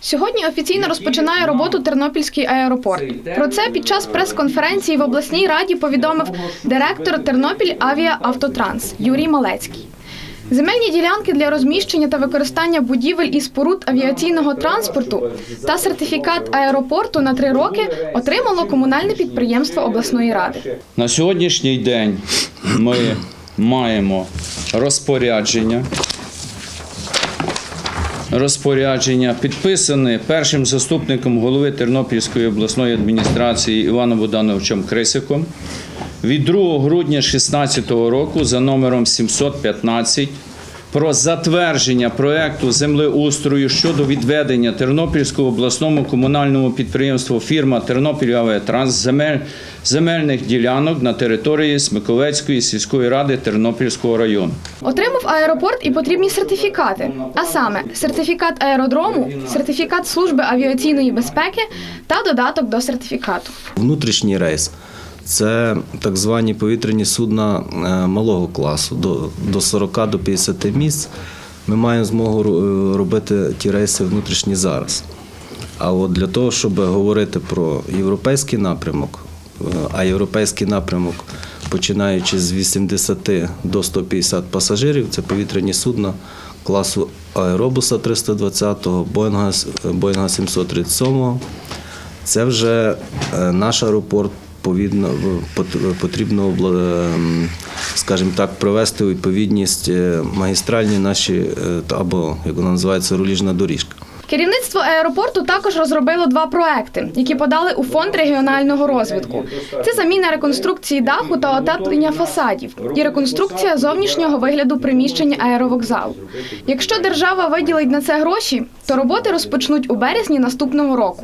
Сьогодні офіційно розпочинає роботу Тернопільський аеропорт. Про це під час прес-конференції в обласній раді повідомив директор Тернопіль Авіаавтотранс Юрій Малецький. Земельні ділянки для розміщення та використання будівель і споруд авіаційного транспорту та сертифікат аеропорту на три роки отримало комунальне підприємство обласної ради. На сьогоднішній день ми маємо розпорядження. Розпорядження підписане першим заступником голови Тернопільської обласної адміністрації Іваном Богдановичем Крисиком від 2 грудня 2016 року за номером 715 про затвердження проекту землеустрою щодо відведення Тернопільському обласному комунальному підприємству фірма Тернопіль Авіатранс земель, земельних ділянок на території Смиковецької сільської ради Тернопільського району. Отримав аеропорт і потрібні сертифікати, а саме сертифікат аеродрому, сертифікат служби авіаційної безпеки та додаток до сертифікату. Внутрішній рейс це так звані повітряні судна е, малого класу до, до 40 до 50 місць. Ми маємо змогу робити ті рейси внутрішні зараз. А от для того, щоб говорити про європейський напрямок, е, а європейський напрямок, починаючи з 80 до 150 пасажирів, це повітряні судна класу аеробуса 320, Боїнга, Боїнга 737. Це вже е, наш аеропорт повідно, пот- потрібно, обла- ем, скажімо так, привести у відповідність е, магістральні наші, е, або як вона називається, руліжна доріжка. Керівництво аеропорту також розробило два проекти, які подали у фонд регіонального розвитку. Це заміна реконструкції даху та отеплення фасадів і реконструкція зовнішнього вигляду приміщення аеровокзалу. Якщо держава виділить на це гроші, то роботи розпочнуть у березні наступного року.